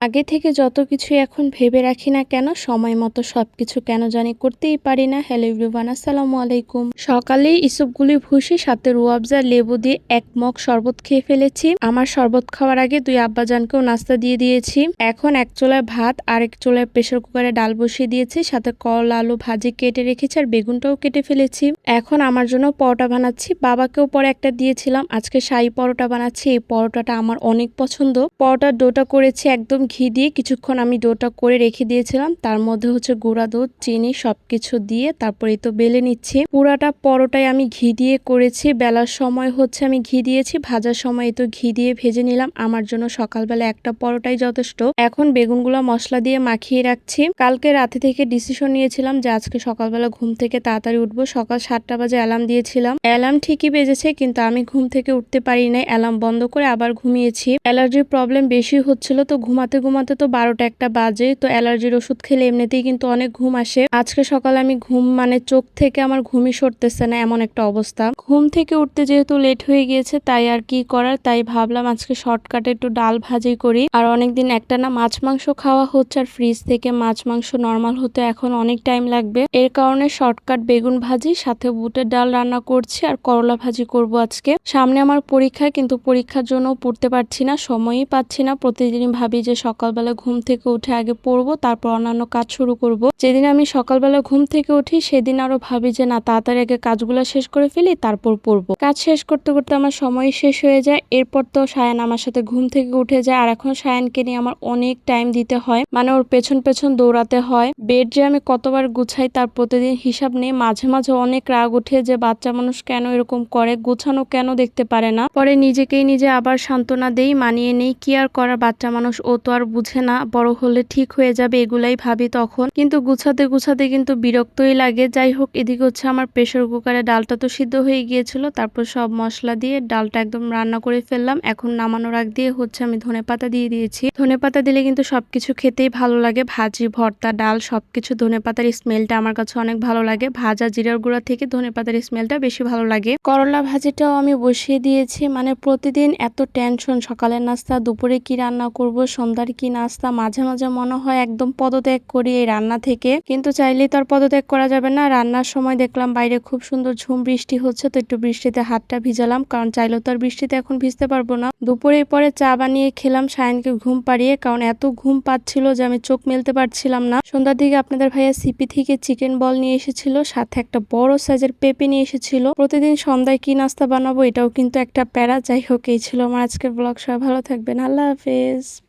আগে থেকে যত কিছু এখন ভেবে রাখি না কেন, সময় মতো সব কিছু কেন জানি করতেই পারি না। হ্যালো এভরিওয়ান আসসালামু আলাইকুম। সকালে ইসবগুলি ভুসি সাথে রুয়াবজা লেবু দিয়ে এক মগ শরবত খেয়ে ফেলেছি। আমার শরবত খাওয়ার আগে দুই আব্বাজানকেও নাস্তা দিয়ে দিয়েছি। এখন এক চোলায় ভাত আর এক চোলায় প্রেশার কুকারে ডাল বসিয়ে দিয়েছি, সাথে কল, আলু ভাজি কেটে রেখেছি আর বেগুনটাও কেটে ফেলেছি। এখন আমার জন্য পরোটা বানাচ্ছি। বাবাকেও পরে একটা দিয়েছিলাম। আজকে শাহি পরোটা বানাচ্ছি। এই পরোটাটা আমার অনেক পছন্দ। পরোটার ডোটা করেছি একদম ঘি দিয়ে কিছুক্ষণ আমি ডোটা করে রেখে দিয়েছিলাম। তার মধ্যে হচ্ছে গুঁড়া দুধ, চিনি সব কিছু দিয়ে তারপরে তো বেলে নিচ্ছি। পুরাটা পরোটায় আমি ঘি দিয়ে করেছি। বেলার সময় হচ্ছে আমি ঘি দিয়েছি, ভাজার সময় তো ঘি দিয়ে ভেজে নিলাম। আমার জন্য সকালবেলা একটা পরোটাই যথেষ্ট। এখন বেগুনগুলো মশলা দিয়ে মাখিয়ে রাখছি। কালকে রাতে থেকে ডিসিশন নিয়েছিলাম যে আজকে সকালবেলা ঘুম থেকে তাড়াতাড়ি উঠবো। সকাল সাতটা বাজে অ্যালার্ম দিয়েছিলাম। অ্যালার্ম ঠিকই বেজেছে, কিন্তু আমি ঘুম থেকে উঠতে পারি নাই। অ্যালার্ম বন্ধ করে আবার ঘুমিয়েছি। অ্যালার্জির প্রবলেম বেশি হচ্ছিল, তো ঘুমাতে ঘুমাতে ঘুমাতে তো বারোটা একটা বাজে, তো অ্যালার্জির ওষুধ খেলে এমনিতেই কিন্তু অনেক ঘুম আসে। আজকে সকালে আমি ঘুম মানে চোখ থেকে আমার ঘুমই সরতেছে না এমন একটা অবস্থা। ঘুম থেকে উঠতে যেহেতু লেট হয়ে গিয়েছে, তাই আর কি করার? তাই ভাবলাম আজকে শর্টকাটে একটু ডাল ভাজি করি। আর অনেকদিন একটা না মাছ মাংস খাওয়া হচ্ছে, আর ফ্রিজ থেকে মাছ মাংস নর্মাল হতে এখন অনেক টাইম লাগবে। এর কারণে শর্টকাট বেগুন ভাজি, সাথে বুটের ডাল রান্না করছি, আর করলা ভাজি করব আজকে। সামনে আমার পরীক্ষা, কিন্তু পরীক্ষার জন্য পড়তে পারছি না, সময়ই পাচ্ছি না। প্রতিদিনই ভাবি যে সকালবেলা ঘুম থেকে উঠে আগে পড়ব, তারপর অন্যান্য কাজ শুরু করব। যেদিন আমি সকালবেলা ঘুম থেকে উঠি, সেদিন আরও ভাবি যে, না, তাড়াতাড়ি আগে কাজগুলো শেষ করে ফেলি, তারপর পড়ব। কাজ শেষ করতে করতে আমার সময় শেষ হয়ে যায়। এরপর তো সায়ান আমার সাথে ঘুম থেকে উঠে যায়। আর এখন সায়ানকে নিয়ে আমার অনেক টাইম দিতে হয়। মানে ওর পেছন পেছন দৌড়াতে হয়। বেড যে আমি কতবার গুছাই, তার প্রতিদিন হিসাব নেই। মাঝে মাঝে অনেক রাগ উঠে যে, বাচ্চা মানুষ কেন এরকম করে? গুছানো কেন দেখতে পারে না? পরে নিজেকেই নিজে আবার সান্ত্বনা দেই, মানিয়ে নেই। কি আর করার বাচ্চা মানুষ? ও তো আর বুঝে না, বড় হলে ঠিক হয়ে যাবে এগুলাই ভাবি তখন। কিন্তু গুছাতে গুছাতে কিন্তু বিরক্তই লাগে। যাই হোক, এদিকে হচ্ছে আমার প্রেশার কুকারে ডালটা তো সিদ্ধ হয়ে গিয়েছিল। তারপর সব মশলা দিয়ে ডালটা একদম রান্না করে ফেললাম। এখন নামানোর আগ দিয়ে হচ্ছে আমি ধনে পাতা দিয়ে দিয়েছি। ধনে পাতা দিলে কিন্তু সবকিছু খেতেই ভালো লাগে। ভাজি, ভর্তা, ডাল, সবকিছু ধনে পাতার স্মেলটা আমার কাছে অনেক ভালো লাগে। ভাজা জিরার গুঁড়া থেকে ধনে পাতার স্মেলটা বেশি ভালো লাগে। করলা ভাজিটাও আমি বসিয়ে দিয়েছি। মানে প্রতিদিন এত টেনশন, সকালের নাস্তা, দুপুরে কি রান্না করব, সন্ধ্যার কি নাস্তা মাঝে মাঝে মনে হয় একদম পদত্যাগ করি এই রান্না থেকে। কিন্তু চাইলেই তো আর পদত্যাগ করা যাবে না। রান্নার সময় দেখলাম বাইরে খুব সুন্দর ঝুম বৃষ্টি হচ্ছে, তো একটু বৃষ্টিতে হাতটা ভিজালাম, কারণ চাইলেও তো আর বৃষ্টিতে এখন ভিজতে পারব না। দুপুরে পরে চা বানিয়ে খেলাম, সায়নকে ঘুম পাড়িয়ে, কারণ এত ঘুম পাচ্ছিল যে আমি চোখ মেলতে পারছিলাম না। সন্ধ্যার দিকে আপনাদের ভাইয়া সিপি থেকে চিকেন বল নিয়ে এসেছিল, সাথে একটা বড় সাইজের পেঁপে নিয়ে এসেছিল। প্রতিদিন সন্ধ্যায় কি নাস্তা বানাবো এটাও কিন্তু একটা প্যারা। যাই হোক, এই ছিল আমার আজকের ব্লগ। সবাই ভালো থাকবেন। আল্লাহ হাফেজ।